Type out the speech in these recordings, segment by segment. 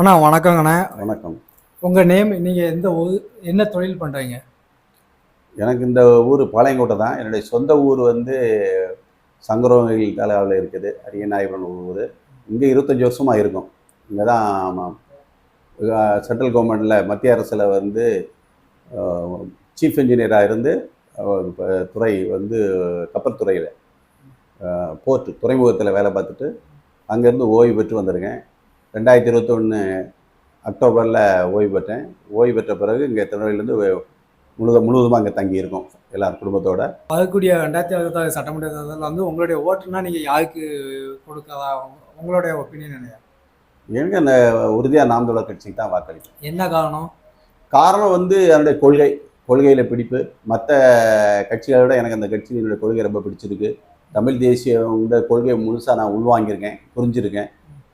அண்ணா வணக்கங்கண்ணா வணக்கம். உங்கள் நேம் நீங்கள் எந்த ஊர் என்ன தொழில் பண்ணுறீங்க எனக்கு இந்த ஊர் பாளையங்கோட்டை தான். என்னுடைய சொந்த ஊர் வந்து சங்கரோவில் தாலுகாவில் இருக்குது. அரியநாயபுரம் ஊர். இங்கே இருபத்தஞ்சி வருஷமாக இருக்கும். இங்கே தான் சென்ட்ரல் கவர்மெண்ட்டில் மத்திய அரசில் வந்து சீஃப் இன்ஜினியராக இருந்து துறை வந்து கப்பல் துறையில் போர்ட் துறைமுகத்தில் வேலை பார்த்துட்டு அங்கேருந்து ஓய்வு பெற்று வந்திருக்கேன். ரெண்டாயிரத்தி இருபத்தொன்று அக்டோபரில் ஓய்வு பெற்றேன். ஓய்வு பெற்ற பிறகு இங்கே திருநெல்வேலியிலேருந்து முழுத முழுவதுமாக அங்கே தங்கியிருக்கோம் எல்லாரும் குடும்பத்தோட. அதுக்கூடிய ரெண்டாயிரத்தி அறுபத்தாறு சட்டமன்ற தேர்தலில் வந்து உங்களுடைய ஓட்டுனா நீங்கள் யாருக்கு கொடுக்கறதா உங்களுடைய ஒப்பீனியன் என்ன? எனக்கு அந்த உறுதியாக நாம் தமிழர் கட்சிக்கு தான் வாக்களிப்பேன். என்ன காரணம்? காரணம் வந்து அதனுடைய கொள்கை கொள்கையில் பிடிப்பு. மற்ற கட்சிகளை விட எனக்கு அந்த கட்சியினுடைய கொள்கை ரொம்ப பிடிச்சிருக்கு. தமிழ் தேசியங்கிற கொள்கையை முழுசாக நான் உள்வாங்கியிருக்கேன் புரிஞ்சிருக்கேன்.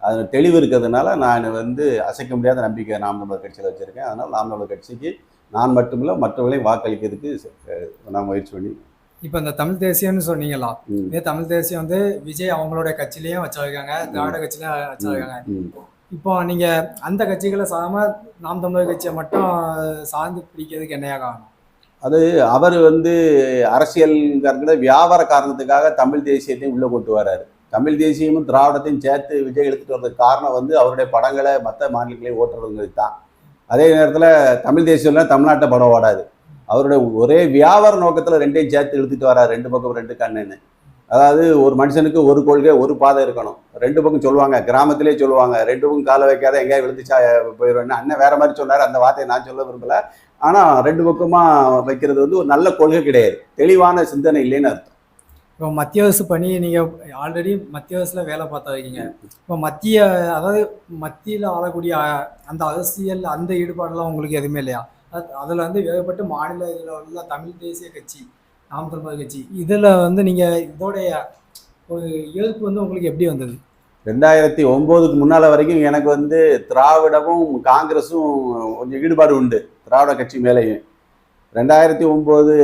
அதில் தெளிவு இருக்கிறதுனால நான் வந்து அசைக்க முடியாத நம்பிக்கை நாம் தமிழர் கட்சியில் வச்சுருக்கேன். அதனால் நாம் தமிழர் கட்சிக்கு நான் மட்டுமில்ல மற்றவர்களையும் வாக்களிக்கிறதுக்கு நான் முயற்சி பண்ணி இப்போ இந்த தமிழ் தேசியம்னு சொன்னீங்களா? இதே தமிழ் தேசியம் வந்து விஜய் அவங்களுடைய கட்சியிலையும் வச்சிருக்காங்க திராவிட கட்சியிலையும் வச்சிருக்காங்க. இப்போ நீங்கள் அந்த கட்சிகளை சாராம நாம் தமிழர் கட்சியை மட்டும் சார்ந்து பிடிக்கிறதுக்கு என்னையா காரணம்? அது அவர் வந்து அரசியல்காரங்கள வியாபார காரணத்துக்காக தமிழ் தேசியத்தையும் உள்ளே கொண்டு வராரு. தமிழ் தேசியமும் திராவிடத்தையும் சேர்த்து விஜய் எடுத்துகிட்டு வர்றதுக்கு காரணம் வந்து அவருடைய படங்களை மற்ற மாநிலங்களையும் ஓட்டுறதுங்கிறது தான். அதே நேரத்தில் தமிழ் தேசியம்லாம் தமிழ்நாட்டை படம் ஓடாது. அவருடைய ஒரே வியாபார நோக்கத்தில் ரெண்டையும் சேர்த்து இழுத்துட்டு வராரு. ரெண்டு பக்கம் ரெண்டு கண்ணுன்னு. அதாவது ஒரு மனுஷனுக்கு ஒரு கொள்கை ஒரு பாதை இருக்கணும். ரெண்டு பக்கம் சொல்லுவாங்க. கிராமத்திலே சொல்லுவாங்க. ரெண்டு பக்கம் காலை வைக்காத எங்கேயா விழுந்துச்சா போயிடுவேன்னு அண்ணன் வேற மாதிரி சொன்னார். அந்த வார்த்தையை நான் சொல்ல விரும்பல. ஆனால் ரெண்டு பக்கமாக வைக்கிறது வந்து ஒரு நல்ல கொள்கை கிடையாது. தெளிவான சிந்தனை இல்லைன்னு அர்த்தம். இப்போ மத்திய அரசு பணி நீங்கள் ஆல்ரெடி மத்திய அரசில் வேலை பார்த்தா இருக்கீங்க இப்போ மத்திய அதாவது மத்தியில் ஆளக்கூடிய அந்த அரசியல் அந்த ஈடுபாடெல்லாம் உங்களுக்கு எதுவுமே இல்லையா? அதில் வந்து வேறுபட்டு மாநில இதில் உள்ள தமிழ் தேசிய கட்சி நாம் தமிழர் கட்சி இதில் வந்து நீங்கள் இதோடைய ஒரு இயல்பு வந்து உங்களுக்கு எப்படி வந்தது? ரெண்டாயிரத்தி ஒம்போதுக்கு முன்னால் வரைக்கும் எனக்கு வந்து திராவிடமும் காங்கிரஸும் கொஞ்சம் ஈடுபாடு உண்டு. திராவிட கட்சி மேலேயும். ரெண்டாயிரத்தி ஒம்பது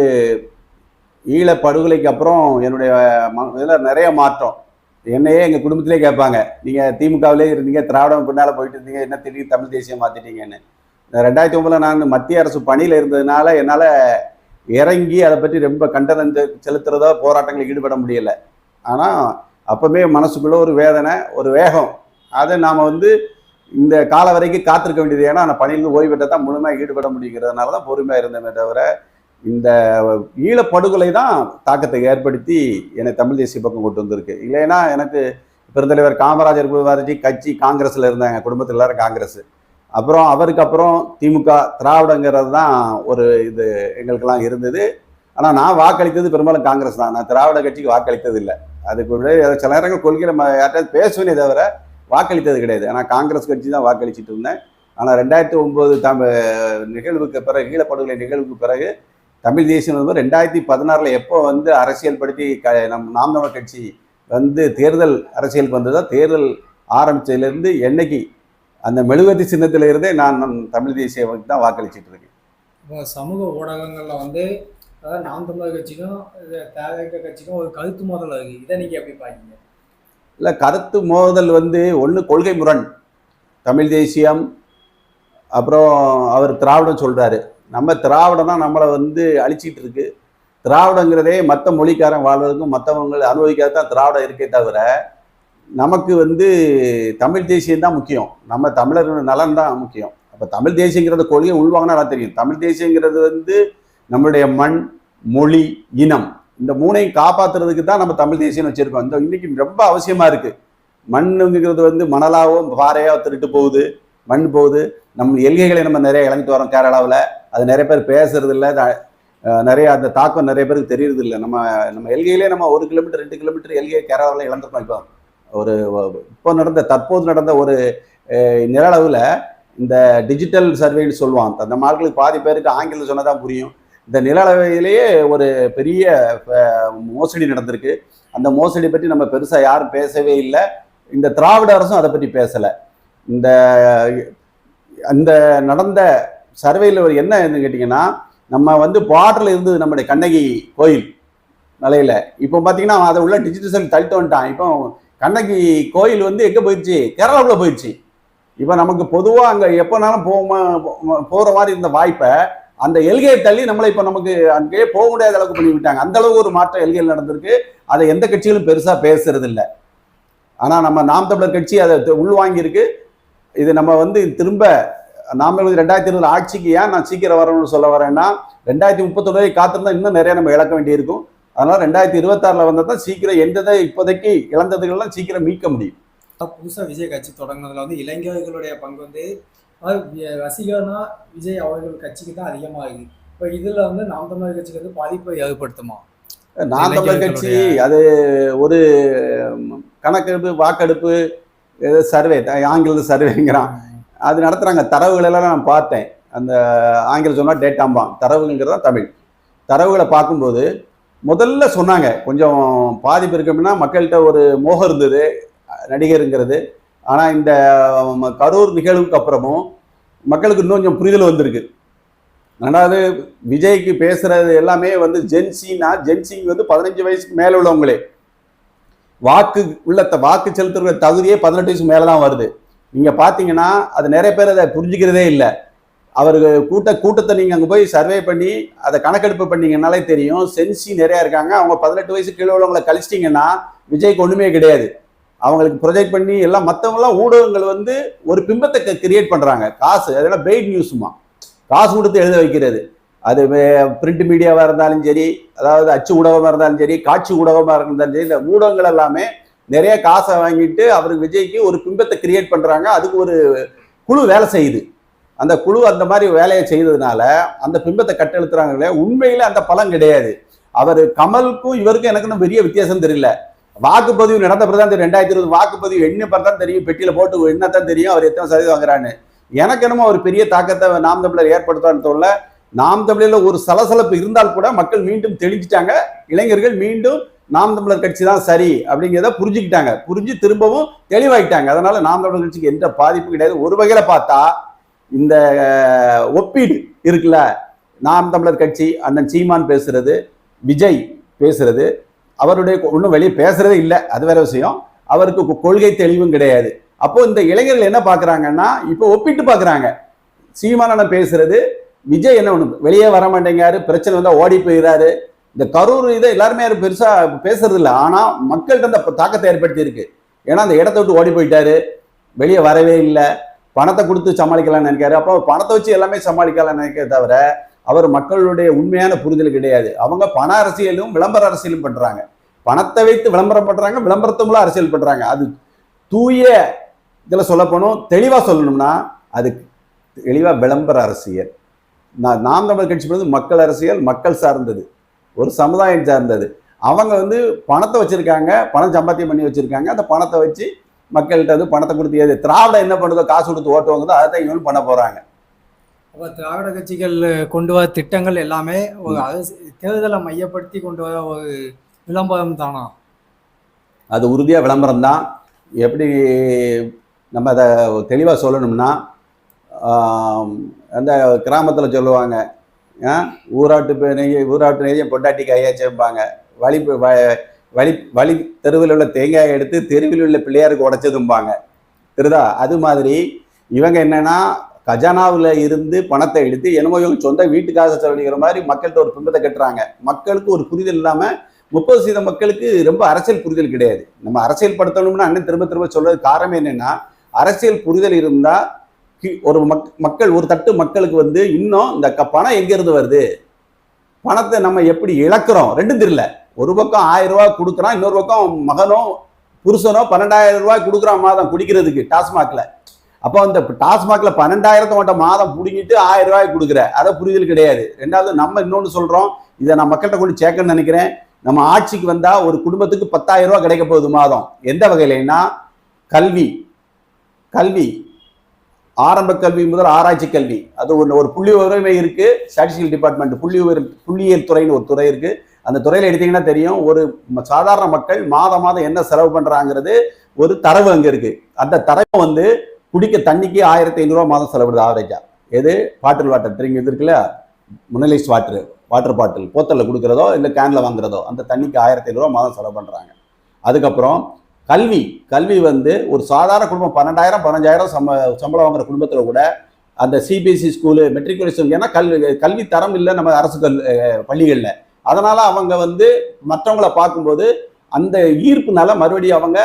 ஈழ படுகொலைக்கு அப்புறம் என்னுடைய ம- நிறைய மாற்றம். என்னையே எங்கள் குடும்பத்திலே கேட்பாங்க. நீங்கள் திமுகவிலே இருந்தீங்க திராவிடம் பின்னால் போயிட்டு இருந்தீங்க என்ன திடீர்னு தமிழ் தேசியம் மாற்றிட்டீங்கன்னு ரெண்டாயிரத்தி ஒம்பதில் நான் மத்திய அரசு பணியில் இருந்ததுனால என்னால் இறங்கி அதை பற்றி ரொம்ப கண்டனம் செலுத்துறதோ போராட்டங்களில் ஈடுபட முடியல. ஆனால் அப்போவுமே மனசுக்குள்ளே ஒரு வேதனை ஒரு வேகம். அதை நாம் வந்து இந்த கால வரைக்கும் காத்திருக்க வேண்டியது. ஏன்னா நான் பணியிலிருந்து ஓய்வு தான் முழுமையாக ஈடுபட முடியுங்கிறதுனால தான் பொறுமையாக இருந்தமே தவிர இந்த ஈழப்படுகொலை தான் தாக்கத்தை ஏற்படுத்தி என்னை தமிழ் தேசிய பக்கம் கொண்டு வந்திருக்கு. இல்லைன்னா எனக்கு பெருந்தலைவர் காமராஜர் குருவாரஜி கட்சி காங்கிரஸில் இருந்தாங்க குடும்பத்தில் எல்லாரும் காங்கிரஸ். அப்புறம் அவருக்கு அப்புறம் திமுக திராவிடங்கிறது தான் ஒரு இது எங்களுக்கெல்லாம் இருந்தது. ஆனால் நான் வாக்களித்தது பெரும்பாலும் காங்கிரஸ் தான். நான் திராவிட கட்சிக்கு வாக்களித்தது இல்லை அதுக்குள்ளே சில நேரங்கள் கொள்கையில் நம்ம யார்கிட்ட பேசுவேனே தவிர வாக்களித்தது கிடையாது. ஆனால் காங்கிரஸ் கட்சி தான் வாக்களிச்சிட்டு இருந்தேன். ஆனால் ரெண்டாயிரத்தி ஒம்பது தம் நிகழ்வுக்கு பிறகு ஈழப்படுகொலை நிகழ்வுக்கு பிறகு தமிழ் தேசியம் வந்து ரெண்டாயிரத்தி பதினாறில் எப்போ வந்து அரசியல் படுத்தி க நம் நாம் தமிழர் கட்சி வந்து தேர்தல் அரசியலுக்கு வந்ததோ தேர்தல் ஆரம்பிச்சதுலேருந்து என்னைக்கு அந்த மெழுகுவர்த்தி சின்னத்தில் இருந்தே நான் நம் தமிழ் தேசியத்துக்கு தான் வாக்களிச்சிட்டு இருக்கேன். இப்போ சமூக ஊடகங்களில் வந்து அதாவது நாம் தமிழர் கட்சிக்கும் தேவைக்க கட்சிக்கும் ஒரு கருத்து மோதல் இருக்குது இதை நீங்கள் எப்படி பார்க்கீங்க இல்லை கருத்து மோதல் வந்து ஒன்று கொள்கை முரண். தமிழ் தேசியம் அப்புறம் அவர் திராவிடம் சொல்கிறாரு நம்ம திராவிடம் தான் நம்மளை வந்து அழிச்சிட்டு இருக்கு. திராவிடங்கிறதே மற்ற மொழிக்காரன் வாழ்வதற்கும் மற்றவங்க அனுபவிக்காத தான் திராவிடம் இருக்கே தவிர நமக்கு வந்து தமிழ் தேசியம் தான் முக்கியம். நம்ம தமிழர் நலன் தான் முக்கியம். அப்போ தமிழ் தேசியங்கிறது கொள்கை உள்வாங்கினா நல்லா தெரியும். தமிழ் தேசியங்கிறது வந்து நம்மளுடைய மண் மொழி இனம். இந்த மூணையும் காப்பாற்றுறதுக்கு தான் நம்ம தமிழ் தேசியம் வச்சுருக்கோம். இந்த இன்னைக்கு ரொம்ப அவசியமாக இருக்குது மண்ணுங்கிறது வந்து மணலாகவும் பாறையாக திருட்டு போகுது மண் போகுது. நம்ம எல்கைகளை நம்ம நிறைய இழந்துட்டு வரோம் கேரளாவில். அது நிறைய பேர் பேசுறது இல்லை நிறைய அந்த தாக்கம் நிறைய பேருக்கு தெரியறது இல்லை நம்ம நம்ம எல்கையிலே நம்ம ஒரு கிலோமீட்டர் ரெண்டு கிலோமீட்டர் எல்கையை கேரளாவில் இழந்திருக்கோம் இப்போ. ஒரு இப்போ நடந்த தற்போது நடந்த ஒரு நிரளவில் நிலளவில் இந்த டிஜிட்டல் சர்வேன்னு சொல்லுவான் அந்த மார்களுக்கு பாதி பேருக்கு ஆங்கிலம் சொன்னதான் புரியும். இந்த நிலளவையிலேயே ஒரு பெரிய மோசடி நடந்திருக்கு. அந்த மோசடி பற்றி நம்ம பெருசாக யாரும் பேசவே இல்லை. இந்த திராவிட அரசும் அதை பற்றி பேசலை. இந்த அந்த நடந்த சர்வேயில் ஒரு என்ன கேட்டிங்கன்னா நம்ம வந்து பார்டரில் இருந்தது நம்முடைய கண்ணகி கோயில் நிலையில் இப்போ பார்த்தீங்கன்னா அதை உள்ள டிஜிட்டல் தள்ளிட்டு வந்துட்டான். இப்போ கண்ணகி கோயில் வந்து எங்கே போயிடுச்சு கேரளாவில் போயிடுச்சு இப்போ நமக்கு பொதுவாக அங்கே எப்போனாலும் போமா போகிற மாதிரி இருந்த வாய்ப்பை அந்த எல்கையை தள்ளி நம்மளை இப்போ நமக்கு அங்கேயே போக முடியாத அளவுக்கு பண்ணி விட்டாங்க. அந்த அளவுக்கு ஒரு மாற்றம் எல்கையில் நடந்திருக்கு. அதை எந்த கட்சிகளும் பெருசாக பேசுறது இல்லை ஆனால் நம்ம நாம் தமிழர் கட்சி அதை உள்வாங்கியிருக்கு. இது நம்ம வந்து திரும்ப நாம் ரெண்டாயிரத்தி இருபது ஆட்சிக்கு ஏன் நான் சீக்கிரம் வரணும்னு சொல்ல வரேன்னா ரெண்டாயிரத்தி முப்பத்தொன்னு காத்திருந்தா இன்னும் நிறைய நம்ம இழக்க வேண்டியிருக்கும். அதனால ரெண்டாயிரத்தி இருபத்தாறுல வந்தால் தான் சீக்கிரம் எந்ததை இப்போதைக்கு இழந்ததுகள்லாம் சீக்கிரம் மீட்க முடியும். புதுசாக விஜய் கட்சி தொடங்கினதுல வந்து இளைஞர்களுடைய பங்கு வந்து ரசிகர்னா விஜய் அவர்கள் கட்சிக்கு தான் அதிகமாகுது. இப்போ இதில் வந்து நாம் தமிழர் கட்சிக்கு வந்து பாதிப்பை ஏற்படுத்துமா? நான் தமிழர் கட்சி அது ஒரு கணக்கெடுப்பு வாக்கெடுப்பு ஏதோ சர்வே ஆங்கில சர்வேங்கிறான். அது நடத்துகிறாங்க தரவுகள் எல்லாம் நான் பார்த்தேன். அந்த ஆங்கிலம் சொன்னால் டேட்டாம்பான் தரவுங்கிறது தான் தமிழ். தரவுகளை பார்க்கும்போது முதல்ல சொன்னாங்க. கொஞ்சம் பாதிப்பு இருக்கும்னா மக்கள்கிட்ட ஒரு மோகம் இருந்தது நடிகருங்கிறது. ஆனால் இந்த கரூர் நிகழ்வுக்கு அப்புறமும் மக்களுக்கு இன்னும் கொஞ்சம் புரிதல் வந்திருக்கு. ரெண்டாவது விஜய்க்கு பேசுகிறது எல்லாமே வந்து ஜென்சினா ஜென்சிங் வந்து பதினஞ்சு வயசுக்கு மேலே உள்ளவங்களே. வாக்கு உள்ள வாக்கு செலுத்துகிற தகுதியே பதினெட்டு வயசுக்கு மேலே தான் வருது. நீங்கள் பார்த்தீங்கன்னா அது நிறைய பேர் அதை புரிஞ்சுக்கிறதே இல்லை. அவருக்கு கூட்ட கூட்டத்தை நீங்கள் அங்கே போய் சர்வே பண்ணி அதை கணக்கெடுப்பு பண்ணீங்கன்னாலே தெரியும். சென்சி நிறையா இருக்காங்க. அவங்க பதினெட்டு வயசு கீழே உள்ளவங்களை கழிச்சிட்டிங்கன்னா விஜய்க்கு ஒன்றுமே கிடையாது. அவங்களுக்கு ப்ரொஜெக்ட் பண்ணி எல்லாம் மற்றவங்களாம் ஊடகங்கள் வந்து ஒரு பிம்பத்தை கிரியேட் பண்ணுறாங்க காசு அதெல்லாம் பெய்ட் நியூஸுமா காசு கொடுத்து எழுத வைக்கிறது. அது பிரிண்ட் மீடியாவாக இருந்தாலும் சரி அதாவது அச்சு ஊடகமாக இருந்தாலும் சரி காட்சி ஊடகமாக இருந்தாலும் சரி இந்த ஊடகங்கள் எல்லாமே நிறைய காசை வாங்கிட்டு அவருக்கு விஜய்க்கு ஒரு பிம்பத்தை கிரியேட் பண்ணுறாங்க அதுக்கு ஒரு குழு வேலை செய்யுது. அந்த குழு அந்த மாதிரி வேலையை செய்ததுனால அந்த பிம்பத்தை கட்டெழுத்துறாங்களே உண்மையில அந்த பலம் கிடையாது. அவர் கமலுக்கும் இவருக்கும் எனக்கு இன்னும் பெரிய வித்தியாசம் தெரியல. வாக்குப்பதிவு நடந்த பிறகு தான் தெரியும். ரெண்டாயிரத்தி இருபது வாக்குப்பதிவு என்ன பிறகு தான் தெரியும். பெட்டியில் போட்டு என்ன தான் தெரியும். அவர் எத்தனை சதவீதம் வாங்குறான்னு. எனக்கு என்னமோ ஒரு பெரிய தாக்கத்தை நாம் தமிழர் ஏற்படுத்தான்னு தோணல. நாம் தமிழில் ஒரு சலசலப்பு இருந்தால் கூட மக்கள் மீண்டும் தெளிஞ்சிட்டாங்க. இளைஞர்கள் மீண்டும் நாம் தமிழர் கட்சி தான் சரி அப்படிங்கிறத புரிஞ்சுக்கிட்டாங்க. புரிஞ்சு திரும்பவும் தெளிவாகிட்டாங்க அதனால நாம் தமிழர் கட்சிக்கு எந்த பாதிப்பும் கிடையாது. ஒரு வகையில் பார்த்தா இந்த ஒப்பீடு இருக்குல்ல? நாம் தமிழர் கட்சி அண்ணன் சீமான் பேசுறது விஜய் பேசுறது அவருடைய ஒன்றும் வெளியே பேசுறதே இல்லை. அது வேற விஷயம். அவருக்கு கொள்கை தெளிவும் கிடையாது. அப்போ இந்த இளைஞர்கள் என்ன பார்க்குறாங்கன்னா இப்போ ஒப்பிட்டு பார்க்கறாங்க. அண்ணன் பேசுறது விஜய் என்ன ஒன்று வெளியே வர மாட்டேங்காரு பிரச்சனை வந்தால் ஓடி போயிறாரு. இந்த கரூர் இதை எல்லாருமே யாரும் பெருசா பேசுறது இல்லை ஆனா மக்கள்கிட்ட அந்த தாக்கத்தை ஏற்படுத்தி இருக்கு ஏன்னா அந்த இடத்த விட்டு ஓடி போயிட்டாரு. வெளியே வரவே இல்லை. பணத்தை கொடுத்து சமாளிக்கலாம்னு நினைக்காரு அப்போ பணத்தை வச்சு எல்லாமே சமாளிக்கலாம்னு நினைக்கிறத தவிர அவர் மக்களுடைய உண்மையான புரிதல் கிடையாது. அவங்க பண அரசியலும் விளம்பர அரசியலும் பண்றாங்க. பணத்தை வைத்து விளம்பரம் பண்றாங்க விளம்பரத்து மூலம் அரசியல் பண்றாங்க. அது தூய இதில் சொல்லப்போனோம் தெளிவாக சொல்லணும்னா அது தெளிவாக விளம்பர அரசியல். நான் நாம் தமிழர் கட்சி வந்து மக்கள் அரசியல் மக்கள் சார்ந்தது. ஒரு சமுதாயம் சார்ந்தது. அவங்க வந்து பணத்தை வச்சிருக்காங்க பணம் சம்பாத்தியம் பண்ணி வச்சிருக்காங்க. அந்த பணத்தை வச்சு மக்கள்கிட்ட வந்து பணத்தை கொடுத்து ஏது திராவிடம் என்ன பண்ணுதோ காசு கொடுத்து ஓட்டு வாங்குதோ அதை தான் இவனும் பண்ண போறாங்க. அப்போ திராவிட கட்சிகள் கொண்டு வர திட்டங்கள் எல்லாமே ஒரு தேர்தலை மையப்படுத்தி கொண்டு வர ஒரு விளம்பரம் தானா? அது உறுதியாக விளம்பரம் தான். எப்படி நம்ம அதை தெளிவாக சொல்லணும்னா அந்த கிராமத்தில் சொல்லுவாங்க ஊராட்டு பே- ஊராட்டு நெய்ய பொட்டாட்டி கையாச்சும்பாங்க வழி வ- வழி வழி தெருவில் உள்ள தேங்காயை எடுத்து தெருவில் உள்ள பிள்ளையாருக்கு உடைச்சதும்பாங்க தெரியுதா? அது மாதிரி இவங்க என்னன்னா கஜானாவில் இருந்து பணத்தை எடுத்து என்னமோ இவங்க சொந்த வீட்டுக்காக செலவழிக்கிற மாதிரி மக்கள்கிட்ட ஒரு பிம்பத்தை கட்டுறாங்க. மக்களுக்கு ஒரு புரிதல் இல்லாமல் முப்பது சதவீத மக்களுக்கு ரொம்ப அரசியல் புரிதல் கிடையாது. நம்ம அரசியல் படுத்தணும்னா அண்ணன் திரும்ப திரும்ப சொல்றது காரணம் என்னன்னா அரசியல் புரிதல் இருந்தால் ஒரு மக் மக்கள் ஒரு தட்டு மக்களுக்கு வந்து இன்னும் இந்த க- பணம் எங்கேருந்து வருது? பணத்தை நம்ம எப்படி இழக்கிறோம்? ரெண்டும் தெரியல. ஒரு பக்கம் ஆயிரம் ரூபாய் கொடுக்குறான் இன்னொரு பக்கம் மகனோ புருஷனோ பன்னெண்டாயிரம் ரூபாய் கொடுக்குறான் மாதம் குடிக்கிறதுக்கு டாஸ்மாகில். அப்போ அந்த டாஸ்மாகில் பன்னெண்டாயிரத்தை மட்டும் மாதம் பிடிங்கிட்டு ஆயிரம் ரூபாய் கொடுக்குற. அதை புரிதல் கிடையாது. ரெண்டாவது நம்ம இன்னொன்று சொல்கிறோம் இதை நான் மக்கள்கிட்ட கொண்டு சேர்க்கணும்னு நினைக்கிறேன். நம்ம ஆட்சிக்கு வந்தால் ஒரு குடும்பத்துக்கு பத்தாயிரம் ரூபா கிடைக்க போகுது மாதம். எந்த வகையிலன்னா கல்வி. கல்வி. ஆரம்ப கல்வி முதல் ஆராய்ச்சி கல்வி. அது ஒன்று ஒரு புள்ளி உரிமை இருக்கு. ஸ்டாட்டிஸ்டிக்கல் டிபார்ட்மெண்ட் புள்ளி உயர் புள்ளியியல் துறைன்னு ஒரு துறை இருக்கு. அந்த துறையில் எடுத்தீங்கன்னா தெரியும் ஒரு சாதாரண மக்கள் மாதம் மாதம் என்ன செலவு பண்றாங்கிறது ஒரு தரவு அங்கே இருக்கு. அந்த தரவு வந்து குடிக்க தண்ணிக்கு ஆயிரத்தி ஐநூறுரூவா மாதம் செலவிடுது ஆவரேஜா எது? பாட்டில் வாட்டர் ட்ரிங்க் இது இருக்குல்ல? முனலைஸ் வாட்டர் வாட்டர் பாட்டில் போத்தலில் கொடுக்குறதோ இல்லை கேனில் வாங்குறதோ அந்த தண்ணிக்கு ஆயிரத்தி ஐநூறுரூவா மாதம் செலவு பண்ணுறாங்க அதுக்கப்புறம் கல்வி கல்வி வந்து ஒரு சாதாரண குடும்பம் பன்னெண்டாயிரம் பதினஞ்சாயிரம் சம்ப சம்பளம் வாங்குற குடும்பத்தில் கூட அந்த சிபிஎஸ்சி ஸ்கூலு மெட்ரிகுலேஷன் ஏன்னா கல்வி கல்வி தரம் இல்லை நம்ம அரசு கல் பள்ளிகளில். அதனால் அவங்க வந்து மற்றவங்களை பார்க்கும்போது அந்த ஈர்ப்புனால மறுபடியும் அவங்க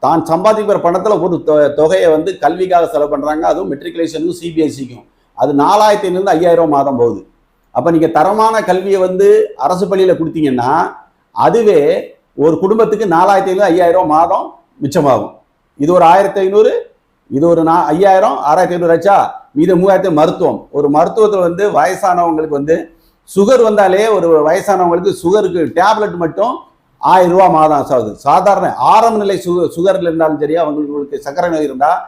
தான் சம்பாதிக்கிற பணத்தில் ஒரு தொ- தொகையை வந்து கல்விக்காக செலவு பண்ணுறாங்க அதுவும் மெட்ரிகுலேஷனுக்கும் சிபிஎஸ்சிக்கும் அது நாலாயிரத்தி ஐநூறுலேருந்து ஐயாயிரம் மாதம் போகுது. அப்போ நீங்கள் தரமான கல்வியை வந்து அரசு பள்ளியில் கொடுத்தீங்கன்னா அதுவே ஒரு குடும்பத்துக்கு நாலாயிரத்தி ஐநூறு ஐயாயிரம் மாதம் மிச்சமாகும். இது ஒரு ஆயிரத்தி ஐநூறு இது ஒரு நா ஐயாயிரம் ஆறாயிரத்தி ஐநூறு ஆச்சா? மீது மூவாயிரத்தி மருத்துவம். ஒரு மருத்துவத்தில் வந்து வயசானவங்களுக்கு வந்து சுகர் வந்தாலே ஒரு வயசானவங்களுக்கு சுகருக்கு டேப்லெட் மட்டும் ஆயிரம் ரூபா மாதம் ஆகுது சாதாரண ஆரம்ப நிலை சுகர் சுகரில் இருந்தாலும் சரி அவங்களுக்கு சர்க்கரை நோய் இருந்தால்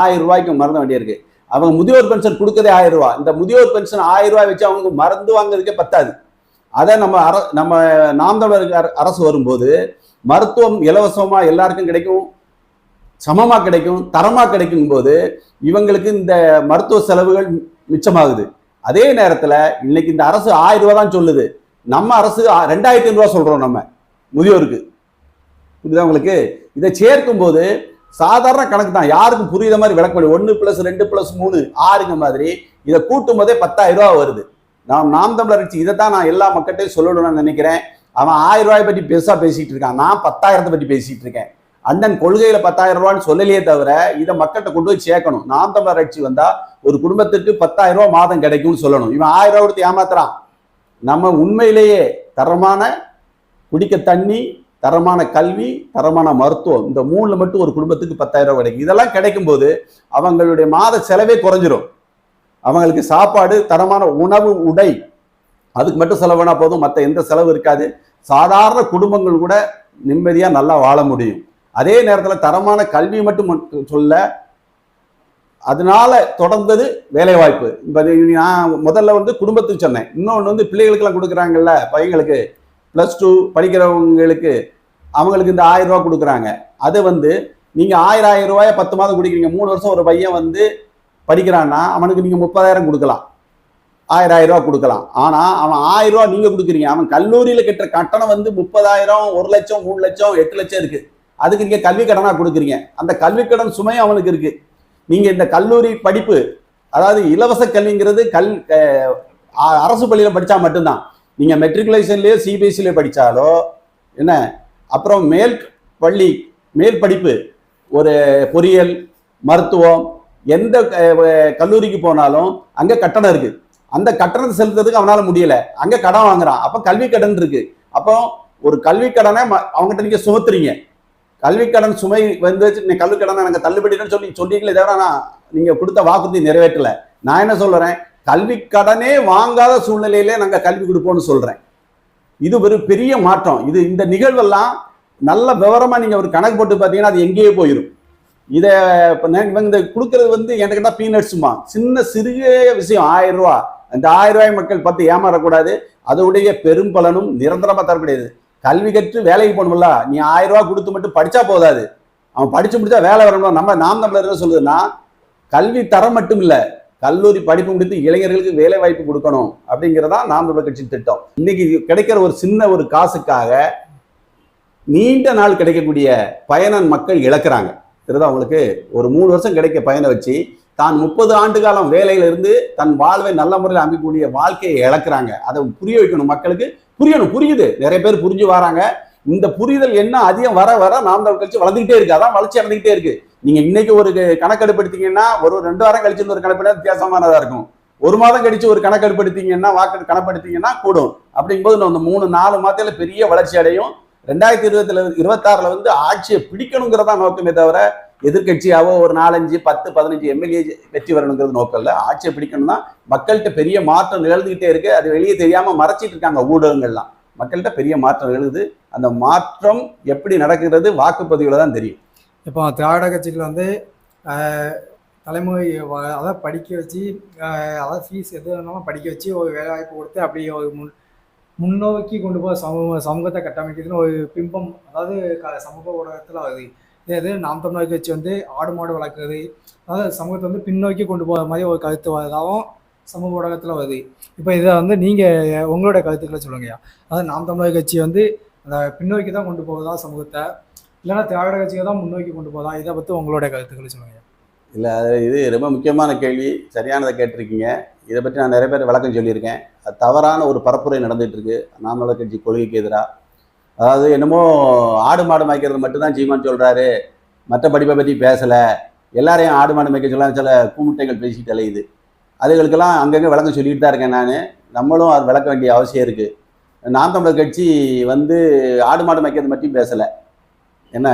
ஆயிரம் ரூபாய்க்கு மறந்த வேண்டியிருக்கு. அவங்க முதியோர் பென்ஷன் கொடுக்கதே ஆயிரம் ரூபாய் இந்த முதியோர் பென்ஷன் ஆயிரம் ரூபாய் வச்சு அவங்க மருந்து வாங்குறதுக்கே பத்தாது. அதை நம்ம அர நம்ம நாம் தமிழர் அர- அரசு வரும்போது மருத்துவம் இலவசமாக எல்லாருக்கும் கிடைக்கும் சமமாக கிடைக்கும் தரமாக கிடைக்கும் போது இவங்களுக்கு இந்த மருத்துவ செலவுகள் மிச்சமாகுது. அதே நேரத்தில் இன்னைக்கு இந்த அரசு ஆயிரம் ரூபா தான் சொல்லுது. நம்ம அரசு ரெண்டாயிரத்தி ஐநூறு சொல்கிறோம் நம்ம முதியோருக்கு. புரியுதா உங்களுக்கு? இதை சேர்க்கும் போது சாதாரண கணக்கு தான். யாருக்கும் புரியுற மாதிரி விளக்க முடியும் ஒன்று ப்ளஸ் ரெண்டு ப்ளஸ் மூணு ஆறுங்க மாதிரி இதை கூட்டும் போதே பத்தாயிரம் ரூபா வருது. நாம் நாம் தமிழர் கட்சி இதை தான் நான் எல்லா மக்கள்கிட்டையும் சொல்லணும்னு நினைக்கிறேன். அவன் ஆயிரம் ரூபாய் பற்றி பெருசாக பேசிகிட்டு இருக்கான். நான் பத்தாயிரத்தை பற்றி பேசிகிட்டு இருக்கேன். அண்ணன் கொள்கையில் பத்தாயிரம் ரூபான்னு சொல்லலையே தவிர இதை மக்கள்கிட்ட கொண்டு போய் சேர்க்கணும். நாம் தமிழர் கட்சி வந்தால் ஒரு குடும்பத்துக்கு பத்தாயிரம் ரூபா மாதம் கிடைக்கும்னு சொல்லணும். இவன் ஆயிரம் ரூபா கொடுத்து ஏமாத்துறான். நம்ம உண்மையிலேயே தரமான குடிக்க தண்ணி தரமான கல்வி தரமான மருத்துவம் இந்த மூணில் மட்டும் ஒரு குடும்பத்துக்கு பத்தாயிரம் ரூபாய் கிடைக்கும். இதெல்லாம் கிடைக்கும் போது அவங்களுடைய மாத செலவே குறைஞ்சிரும். அவங்களுக்கு சாப்பாடு தரமான உணவு உடை அதுக்கு மட்டும் செலவுனா போதும். மற்ற எந்த செலவு இருக்காது. சாதாரண குடும்பங்கள் கூட நிம்மதியாக நல்லா வாழ முடியும். அதே நேரத்தில் தரமான கல்வி மட்டும் மட்டும் சொல்ல அதனால தொடர்ந்தது வேலைவாய்ப்பு. இப்போ நான் முதல்ல வந்து குடும்பத்துக்கு சொன்னேன். இன்னொன்று வந்து பிள்ளைகளுக்கெல்லாம் கொடுக்குறாங்கல்ல பையங்களுக்கு. ப்ளஸ் டூ படிக்கிறவங்களுக்கு அவங்களுக்கு இந்த ஆயிரம் ரூபா கொடுக்குறாங்க. அது வந்து நீங்கள் ஆயிரம் ஆயிரம் ரூபாய பத்து மாதம் குடிக்கிறீங்க. மூணு வருஷம் ஒரு பையன் வந்து படிக்கிறான்னா அவனுக்கு நீங்கள் முப்பதாயிரம் கொடுக்கலாம். ஆயிரம் ஆயிரம் கொடுக்கலாம். ஆனால் அவன் ஆயிரம் நீங்கள் கொடுக்குறீங்க. அவன் கல்லூரியில கட்டுற கட்டணம் வந்து முப்பதாயிரம் ஒரு லட்சம் மூணு லட்சம் எட்டு லட்சம் இருக்குது அதுக்கு நீங்கள் கல்வி கடனாக கொடுக்குறீங்க. அந்த கல்வி கடன் சுமையும் அவனுக்கு இருக்குது நீங்கள் இந்த கல்லூரி படிப்பு அதாவது இலவச கல்விங்கிறது கல் அரசு பள்ளியில் படித்தா மட்டும்தான். நீங்கள் மெட்ரிகுலேஷன்லேயோ சிபிஎஸ்சிலேயோ படித்தாலோ என்ன? அப்புறம் மேல் பள்ளி மேல் படிப்பு ஒரு பொறியியல் மருத்துவம் எந்த கல்லூரிக்கு போனாலும் அங்கே கட்டணம் இருக்கு. அந்த கட்டணத்தை செலுத்துறதுக்கு அவனால் முடியல. அங்கே கடன் வாங்குறான். அப்போ கல்வி கடன் இருக்கு. அப்போ ஒரு கல்வி கடனை ம- அவங்ககிட்ட நீங்க சுமத்துறீங்க. கல்வி கடன் சுமை வந்து நீ கல்வி கடனை எனக்கு தள்ளுபடின்னு சொல்லி சொல்றீங்களே தவிர நான் நீங்க கொடுத்த வாக்குறுதி நிறைவேற்றல. நான் என்ன சொல்றேன்? கல்வி கடனே வாங்காத சூழ்நிலையிலே நாங்கள் கல்வி கொடுப்போம்னு சொல்றேன். இது ஒரு பெரிய மாற்றம். இது இந்த நிகழ்வெல்லாம் நல்ல விவரமா நீங்க ஒரு கணக்கு போட்டு பார்த்தீங்கன்னா அது எங்கேயே போயிடும் இதை இப்போ இந்த கொடுக்கறது வந்து எனக்கு கேட்டால் பீனட்ஸுமா சின்ன சிறிய விஷயம் ஆயிரம் ரூபா. அந்த ஆயிரம் ரூபாய் மக்கள் பார்த்து ஏமாறக்கூடாது. அதோடைய பெரும் பலனும் தரக்கூடியது. கல்வி கற்று வேலைக்கு போகணும்ல நீ ஆயிரம் ரூபா கொடுத்து மட்டும் படித்தா போதாது. அவன் படித்து முடிச்சா வேலை வரணும் நம்ம நாம் தமிழர் என்ன சொல்லுதுன்னா கல்வி தரம் மட்டும் இல்லை கல்லூரி படிப்பு முடித்து இளைஞர்களுக்கு வேலை வாய்ப்பு கொடுக்கணும் அப்படிங்கிறதா நாம் தமிழர் கட்சி திட்டம். இன்னைக்கு கிடைக்கிற ஒரு சின்ன ஒரு காசுக்காக நீண்ட நாள் கிடைக்கக்கூடிய பயனன் மக்கள் இழக்கிறாங்க. தெரியுதா அவங்களுக்கு ஒரு மூணு வருஷம் கிடைக்க பயனை வச்சு தான் முப்பது ஆண்டு காலம் வேலையில இருந்து தன் வாழ்வை நல்ல முறையில் அமைக்கக்கூடிய வாழ்க்கையை இழக்கிறாங்க. அதை புரிய வைக்கணும் மக்களுக்கு. புரியணும் புரியுது. நிறைய பேர் புரிஞ்சு வராங்க. இந்த புரிதல் என்ன அதிகம் வர வர நாம் தான் கட்சி வளர்ந்துகிட்டே இருக்கு. அதான் வளர்ச்சி அடைந்துகிட்டே இருக்கு. நீங்க இன்னைக்கு ஒரு கணக்கெடுப்பு எடுத்தீங்கன்னா ஒரு ரெண்டு வாரம் கழிச்சு ஒரு கணக்கெடுப்பு வித்தியாசமானதா இருக்கும். ஒரு மாதம் கழிச்சு ஒரு கணக்கெடுப்பு எடுத்தீங்கன்னா வாக்கு கணப்படுத்தீங்கன்னா கூடும். அப்படிங்கும்போது இந்த மூணு நாலு மாதத்துல பெரிய வளர்ச்சி அடையும். ரெண்டாயிரத்தி இருபத்துல இருபத்தாறுல வந்து ஆட்சியை பிடிக்கணுங்கிறதா நோக்கமே தவிர எதிர்கட்சியாவோ ஒரு நாலஞ்சு பத்து பதினஞ்சு எம்எல்ஏ வெற்றி வரணுங்கிறது நோக்கம் இல்லை. ஆட்சியை பிடிக்கணும்னா மக்கள்கிட்ட பெரிய மாற்றம் நிகழ்ந்துகிட்டே இருக்கு. அது வெளியே தெரியாம மறைச்சிட்டு இருக்காங்க ஊடகங்கள்லாம். மக்கள்கிட்ட பெரிய மாற்றம் எழுது அந்த மாற்றம் எப்படி நடக்கிறது வாக்குப்பதிவுல தான் தெரியும். இப்போ திராவிட கட்சிகள் வந்து தலைமுறை வ- அதாவது படிக்க வச்சு அதாவது ஃபீஸ் எது வேணாலும் படிக்க வச்சு ஒரு வேலைவாய்ப்பு கொடுத்து அப்படி ஒரு முன் முன்னோக்கி கொண்டு போய் சமூக சமூகத்தை கட்டமைக்கிறதுன்னு ஒரு பிம்பம் அதாவது க சமூக ஊடகத்தில் வருது இதே இது நாம் தமிழர் கட்சி வந்து ஆடு மாடு வளர்க்குறது அதாவது சமூகத்தை வந்து பின்னோக்கி கொண்டு போகிற மாதிரி ஒரு கருத்து வரதாகவும் சமூக ஊடகத்தில் வருது. இப்போ இதை வந்து நீங்கள் உங்களோட கருத்துக்களை சொல்லுங்கய்யா. அதாவது நாம் தமிழர் கட்சி வந்து அந்த பின்னோக்கி தான் கொண்டு போகுதா சமூகத்தை? இல்லைன்னா திராவிட கட்சியை தான் முன்னோக்கி கொண்டு போதா இதை பற்றி உங்களோட கருத்துக்களை சொல்லுங்கய்யா. இல்லை அது இது ரொம்ப முக்கியமான கேள்வி. சரியானதை கேட்டிருக்கீங்க. இதை பற்றி நான் நிறைய பேர் விளக்கம் சொல்லியிருக்கேன். அது தவறான ஒரு பரப்புரை நடந்துகிட்ருக்கு இருக்கு கட்சி கொள்கைக்கு எதிராக. அதாவது என்னமோ ஆடு மாடு மேய்க்கிறது மட்டும்தான் சீமான் சொல்கிறாரு மற்ற படிப்பை பற்றி பேசலை. எல்லாரையும் ஆடு மாடு மேய்க்க சொல்ல சில கூமுட்டைகள் பேசிட்டு அலையுது. அதுகளுக்கெல்லாம் அங்கங்கே விளக்கம் சொல்லிட்டு தான் இருக்கேன் நான். நம்மளும் அது விளக்க வேண்டிய அவசியம் இருக்குது நாம் தமிழர் கட்சி வந்து ஆடு மாடு மேய்க்கிறது மட்டும் பேசலை. என்ன?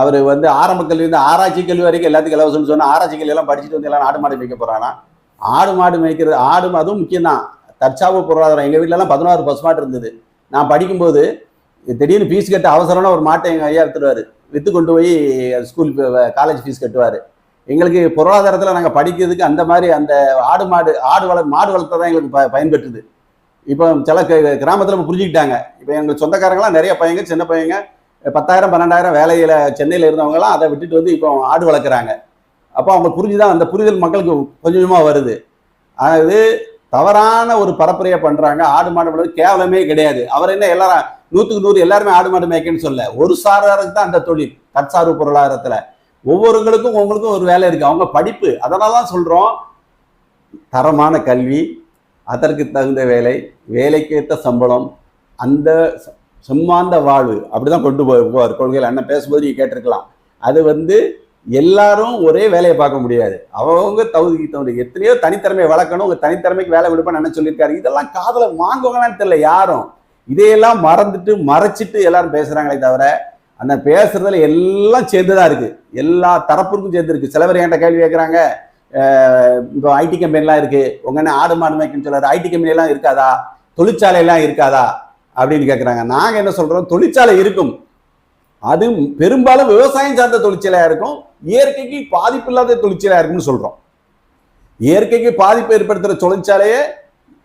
அவர் வந்து ஆரம்ப கல்வியிருந்து ஆராய்ச்சி கல்வி வரைக்கும் எல்லாத்துக்கும் இலவசம்னு சொன்னால் ஆராய்ச்சி கல்வியெல்லாம் படிச்சுட்டு வந்து எல்லாம் ஆடு மாடு மேய்க்க போகிறானா ஆடு மாடு மேய்க்கிறது ஆடு அதுவும் முக்கியம் தான் தற்சார்பு பொருளாதாரம். எங்கள் வீட்டிலலாம் பதினோரு பசுமாட்டு இருந்தது. நான் படிக்கும்போது திடீர்னு ஃபீஸ் கட்ட அவசரம்னா ஒரு மாட்டை எங்கள் ஐயா எடுத்துருவார். விற்று கொண்டு போய் ஸ்கூல் காலேஜ் ஃபீஸ் கட்டுவார். எங்களுக்கு பொருளாதாரத்தில் நாங்கள் படிக்கிறதுக்கு அந்த மாதிரி அந்த ஆடு மாடு ஆடு வள மாடு வளர்த்த தான் எங்களுக்கு ப பயன்பெற்றுது. இப்போ சில கிராமத்தில் புரிஞ்சுக்கிட்டாங்க. இப்போ எங்கள் சொந்தக்காரங்களாம் நிறைய பையங்க சின்ன பையங்க. பத்தாயிரம் பன்னெண்டாயிரம் வேலையில் சென்னையில் இருந்தவங்கலாம் அதை விட்டுட்டு வந்து இப்போ ஆடு வளர்க்குறாங்க. அப்போ அவங்க புரிஞ்சுதான் அந்த புரிதல் மக்களுக்கு கொஞ்சம் கொஞ்சமாக வருது. அதாவது தவறான ஒரு பரப்புரையை பண்ணுறாங்க ஆடு மாடு வளர்ப்பு கேவலமே கிடையாது. அவர் என்ன எல்லாரும் நூற்றுக்கு நூறு எல்லாருமே ஆடு மாடு மேய்க்கன்னு சொல்ல ஒரு சாராருக்கு தான் அந்த தொழில் தற்சார்பு பொருளாதாரத்தில். ஒவ்வொருங்களுக்கும் உங்களுக்கும் ஒரு வேலை இருக்குது அவங்க படிப்பு அதனால தான் சொல்கிறோம் தரமான கல்வி அதற்கு தகுந்த வேலை வேலைக்கேற்ற சம்பளம் அந்த சும்மாந்த வாழ்வு. அப்படிதான் கொண்டு போவார். கொள்கையில் அண்ணன் பேசும்போது நீங்க கேட்டிருக்கலாம். அது வந்து எல்லாரும் ஒரே வேலையை பார்க்க முடியாது. அவங்க தகுதிக்கு தகுதி. எத்தனையோ தனித்திறமையை வளர்க்கணும். உங்க தனித்திறமைக்கு வேலை விடுப்பான்னு என்ன சொல்லியிருக்காரு. இதெல்லாம் காதலை வாங்குவாங்களான்னு தெரியல யாரும். இதையெல்லாம் மறந்துட்டு மறைச்சிட்டு எல்லாரும் பேசுறாங்களே தவிர அந்த பேசுறதுல எல்லாம் சேர்ந்துதான் இருக்கு. எல்லா தரப்புக்கும் சேர்ந்துருக்கு சில பேர் என்கிட்ட கேள்வி கேட்குறாங்க. இப்போ ஐடி கம்பெனிலாம் இருக்கு. உங்க என்ன ஆடு மாடு மேய்க்குன்னு சொல்றாரு. ஐடி கம்பெனி எல்லாம் இருக்காதா? தொழிற்சாலை எல்லாம் இருக்காதா? அப்படின்னு கேட்குறாங்க நாங்க என்ன சொல்றோம்? தொழிற்சாலை இருக்கும். அது பெரும்பாலும் விவசாயம் சார்ந்த தொழிற்சாலையாக இருக்கும். இயற்கைக்கு பாதிப்பு இல்லாத தொழிற்சாலையாக இருக்கும்னு சொல்றோம். இயற்கைக்கு பாதிப்பு ஏற்படுத்துகிற தொழிற்சாலையை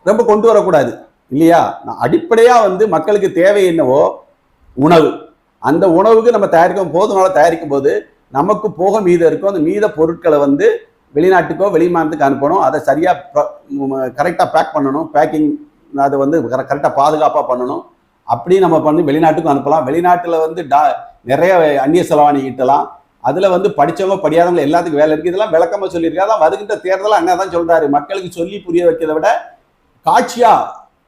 ரொம்ப கொண்டு வரக்கூடாது. இல்லையா? நான் வந்து மக்களுக்கு தேவை என்னவோ உணவு. அந்த உணவுக்கு நம்ம தயாரிக்கும் போதுனால தயாரிக்கும் போது நமக்கு போக மீதம் இருக்கும். அந்த மீத பொருட்களை வந்து வெளிநாட்டுக்கோ வெளிமாநிலத்துக்கு அனுப்பணும். அதை சரியாக கரெக்டாக பேக் பண்ணணும். பேக்கிங் அதை வந்து கரெக்டாக பாதுகாப்பாக பண்ணணும். அப்படியும் நம்ம பண்ணி வெளிநாட்டுக்கும் அனுப்பலாம். வெளிநாட்டில் வந்து டா நிறைய அந்நிய செலவாணி ஈட்டலாம் அதில் வந்து படித்தவங்க படியாதவங்க எல்லாத்துக்கும் வேலை இருக்குது இதெல்லாம் விளக்கமாக சொல்லியிருக்காரு அதான் வருகின்ற தேர்தல் அண்ணா தான் சொல்கிறாரு மக்களுக்கு சொல்லி புரிய வைக்கிறத விட காட்சியாக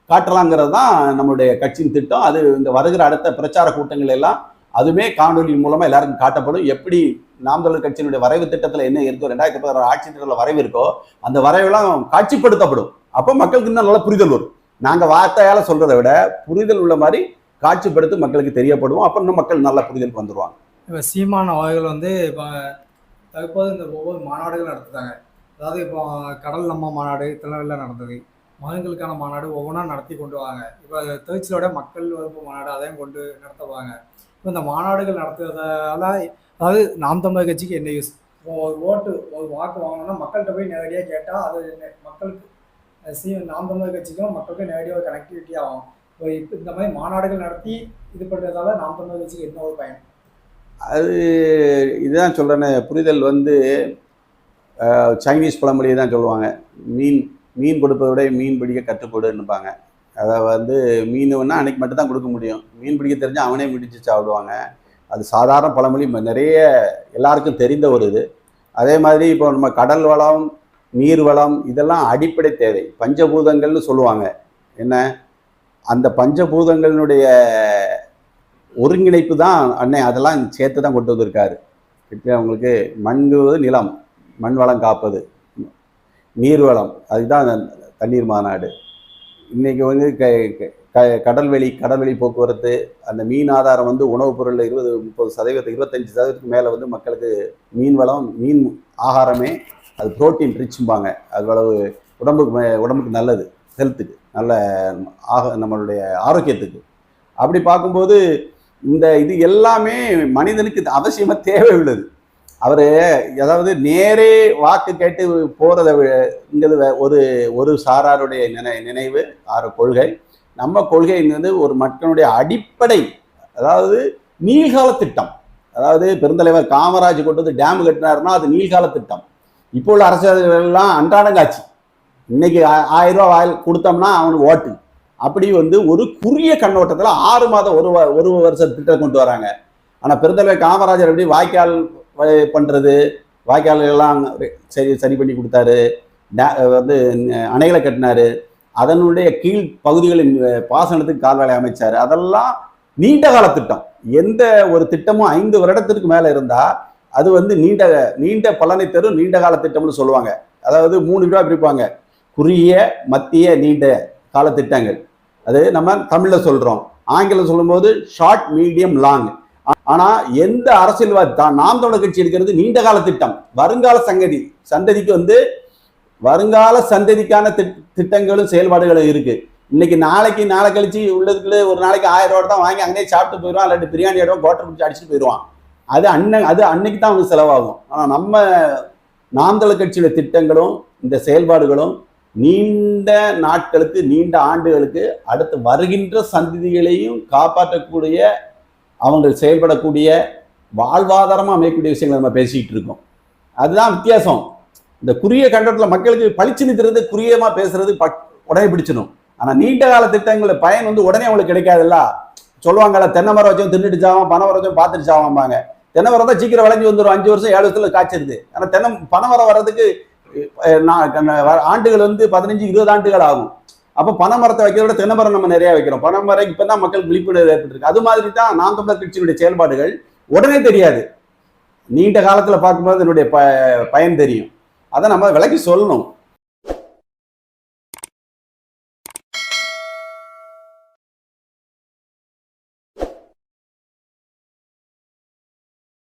காட்டலாங்கிறது தான் நம்மளுடைய கட்சியின் திட்டம். அது இந்த வருகிற அடுத்த பிரச்சார கூட்டங்கள் எல்லாம் அதுவுமே காணொலி மூலமாக எல்லாருக்கும் காட்டப்படும். எப்படி நாம் தமிழர் கட்சியினுடைய வரைவு திட்டத்தில் என்ன இருக்கோ ரெண்டாயிரத்தி பதினாறு ஆட்சி திட்டத்தில் வரைவு இருக்கோ அந்த வரைவெல்லாம் காட்சிப்படுத்தப்படும். அப்போ மக்களுக்கு இன்னும் நல்லா புரிதல் வரும். நாங்கள் வார்த்தையால் சொல்கிறத விட புரிதல் உள்ள மாதிரி காட்சிப்படுத்தி மக்களுக்கு தெரியப்படுவோம். அப்போ இன்னும் மக்கள் நல்ல புரிதலுக்கு வந்துருவாங்க. இப்போ சீமான அவர்கள் வந்து இப்போ தற்போது இந்த ஒவ்வொரு மாநாடுகள் நடத்துகிறாங்க அதாவது இப்போ கடல் நம்ம மாநாடு திருநெல்வேலியில் நடந்தது. மகன்களுக்கான மாநாடு ஒவ்வொன்றா நடத்தி கொண்டு வாங்க. இப்போ திருச்சியோட மக்கள் வகுப்பு மாநாடு அதையும் கொண்டு நடத்துவாங்க இப்போ இந்த மாநாடுகள் நடத்துறதால அதாவது நாம் தமிழர் கட்சிக்கு என்ன யூஸ் இப்போ ஒரு ஓட்டு ஒரு வாக்கு வாங்கணும்னா மக்கள்கிட்ட போய் நேரடியாக கேட்டால் அது மக்களுக்கு சி நாம் தமிழர் கட்சிக்கும் மக்களுக்கும் நேரடியாக கனெக்டிவிட்டி ஆகும். இப்போ இந்த மாதிரி மாநாடுகள் நடத்தி இது பண்ணுறதால நாம் தமிழர் கட்சிக்கு என்ன ஒரு பயன்? அது இதுதான் சொல்றேனே புரிதல் வந்து சைனீஸ் பழமொழியை தான் சொல்லுவாங்க. மீன் மீன் கொடுப்பதை விட மீன் பிடிக்க கற்றுக்கொடுன்னுப்பாங்க அதை வந்து மீன் வேணால் அன்னைக்கு மட்டும் தான் கொடுக்க முடியும். மீன் பிடிக்க தெரிஞ்சால் அவனே பிடிச்சி சாப்பிடுவாங்க. அது சாதாரண பழமொழி நிறைய எல்லாருக்கும் தெரிந்த ஒரு இது. அதே மாதிரி இப்போ நம்ம கடல் வளம் நீர்வளம் இதெல்லாம் அடிப்படை தேவை. பஞ்சபூதங்கள்னு சொல்லுவாங்க. என்ன? அந்த பஞ்சபூதங்களினுடைய ஒருங்கிணைப்பு தான் அன்னை அதெல்லாம் சேர்த்து தான் கொண்டு வந்திருக்காரு. அவங்களுக்கு மண்ங்குவது நிலம் மண் வளம் காப்பது. நீர்வளம் அதுதான் தண்ணீர் மாநாடு. இன்றைக்கி வந்து க க- க- கடல்வெளி கடல்வெளி போக்குவரத்து அந்த மீன் ஆதாரம் வந்து உணவுப் பொருளில் இருபது முப்பது சதவீதம் இருபத்தஞ்சி சதவீதத்துக்கு மேலே வந்து மக்களுக்கு மீன் வளம் மீன் ஆகாரமே அது புரோட்டீன் ரிச்சும்பாங்க அவ்வளவு உடம்புக்கு மே- உடம்புக்கு நல்லது. ஹெல்த்துக்கு நல்ல ஆக நம்மளுடைய ஆரோக்கியத்துக்கு. அப்படி பார்க்கும்போது இந்த இது எல்லாமே மனிதனுக்கு அவசியமாக தேவை உள்ளது. அவர் அதாவது நேரே வாக்கு கேட்டு போறதை ஒரு ஒரு சாராருடைய நினை நினைவு ஆறு கொள்கை. நம்ம கொள்கைங்கிறது ஒரு மக்களுடைய அடிப்படை அதாவது நீள்கால திட்டம். அதாவது பெருந்தலைவர் காமராஜ் கொண்டு வந்து டேம் கட்டினாருன்னா அது நீள்கால திட்டம். இப்போ உள்ள அரசியல்கள்லாம் அன்றாடங்காட்சி இன்னைக்கு ஆ- ஆயிரம் ரூபா வாயில் கொடுத்தோம்னா அவனுக்கு ஓட்டு. அப்படி வந்து ஒரு குறுகிய கண்ணோட்டத்தில் ஆறு மாதம் ஒரு வ- ஒரு வருஷ திட்டம் கொண்டு வராங்க. ஆனால் பெருந்தலைவர் காமராஜர் எப்படி வாய்க்கால் பண்ணுறது வாய்க்கால்கள்லாம் எல்லாம் சரி சரி பண்ணி கொடுத்தாரு. வந்து அணைகளை கட்டினாரு. அதனுடைய கீழ் பகுதிகளின் பாசனத்துக்கு கால்வாய் அமைச்சார். அதெல்லாம் நீண்ட கால திட்டம். எந்த ஒரு திட்டமும் ஐந்து வருடத்திற்கு மேலே இருந்தால் அது வந்து நீண்ட நீண்ட பலனை தரும் நீண்ட கால திட்டம்னு சொல்லுவாங்க. அதாவது மூணு ரூபா பிரிப்பாங்க. குறுகிய மத்திய நீண்ட கால திட்டங்கள். அது நம்ம தமிழில் சொல்கிறோம் ஆங்கிலம் சொல்லும்போது ஷார்ட் மீடியம் லாங் ஆனால் எந்த அரசியல்வாதி தான் நாம் தமிழர் கட்சி எடுக்கிறது நீண்ட கால திட்டம். வருங்கால சங்கதி சந்ததிக்கு வந்து வருங்கால சந்ததிக்கான திட்- திட்டங்களும் செயல்பாடுகளும் இருக்குது இன்னைக்கு நாளைக்கு நாளை கழிச்சு உள்ளதுக்குள்ள ஒரு நாளைக்கு ஆயிரம் ரூபாய் தான் வாங்கி அங்கேயே சாப்பிட்டு போயிடுவான். இல்லாட்டி பிரியாணி ஆடுவான் கோட்டை பிடிச்சி அடிச்சுட்டு போயிடுவான். அது அன்ன அது அன்னைக்கு தான் அவங்க செலவாகும். ஆனால் நம்ம நாந்தள கட்சியோட திட்டங்களும் இந்த செயல்பாடுகளும் நீண்ட நாட்களுக்கு நீண்ட ஆண்டுகளுக்கு அடுத்து வருகின்ற சந்ததிகளையும் காப்பாற்றக்கூடிய அவங்க செயல்படக்கூடிய வாழ்வாதாரமாக அமையக்கூடிய விஷயங்களை நம்ம பேசிக்கிட்டு இருக்கோம். அதுதான் வித்தியாசம். இந்த குறுகிய கண்டத்தில் மக்களுக்கு பளிச்சு நிற்கிறது குறியமாக பேசுறது பட்- உடனே பிடிச்சிடும். ஆனால் நீண்ட கால திட்டங்கள பயன் வந்து உடனே அவங்களுக்கு கிடைக்காதுல்ல? சொல்லுவாங்கல்ல தென்னை மரம் வச்சும் தின்னுட்டு சாவான் பனை மரம் வச்சோம் பார்த்துட்டு சாவாம்பாங்க தென்னை மரம் தான் சீக்கிரம் விளைஞ்சி வந்துடும் அஞ்சு வருஷம் ஏழு வருஷத்துல காய்ச்சிருது. ஆனால் தென்னை பனை மரம் வர்றதுக்கு நான் வர- ஆண்டுகள் வந்து பதினஞ்சு இருபது ஆண்டுகள் ஆகும். அப்போ பனை மரத்தை வைக்கிறத விட தென்னை மரம் நம்ம நிறைய வைக்கிறோம். பனை மரம் இப்பதான் மக்கள் விழிப்புணர்வு ஏற்பட்டிருக்கு. அது மாதிரி தான் நாம் தமிழர் கட்சியினுடைய செயல்பாடுகள் உடனே தெரியாது. நீண்ட காலத்தில் பார்க்கும்போது என்னுடைய ப பயன் தெரியும். அதை நம்ம விளக்கி சொல்லணும்.